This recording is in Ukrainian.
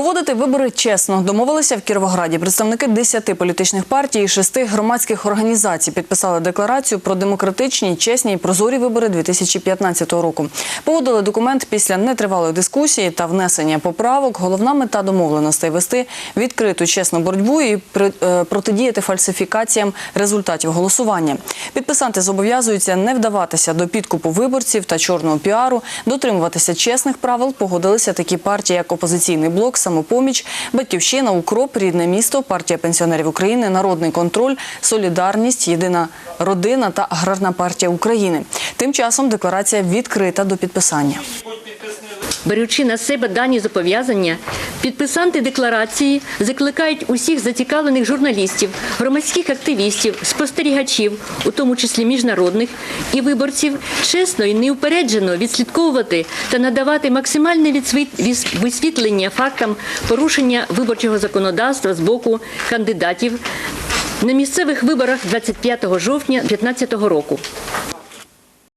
Проводити вибори чесно домовилися в Кіровограді. Представники 10 політичних партій і 6 громадських організацій підписали декларацію про демократичні, чесні і прозорі вибори 2015 року. Погодили документ після нетривалої дискусії та внесення поправок. Головна мета домовленостей вести відкриту чесну боротьбу і е, протидіяти фальсифікаціям результатів голосування. Підписанти зобов'язуються не вдаватися до підкупу виборців та чорного піару, дотримуватися чесних правил. Погодилися такі партії, як опозиційний блок, самопоміч, батьківщина, укроп, рідне місто, партія пенсіонерів України, народний контроль, солідарність, єдина родина та аграрна партія України. Тим часом декларація відкрита до підписання. Беручи на себе дані зобов'язання, підписанти декларації закликають усіх зацікавлених журналістів, громадських активістів, спостерігачів, у тому числі міжнародних і виборців, чесно і неупереджено відслідковувати та надавати максимальне висвітлення фактам порушення виборчого законодавства з боку кандидатів на місцевих виборах 25 жовтня 2015 року.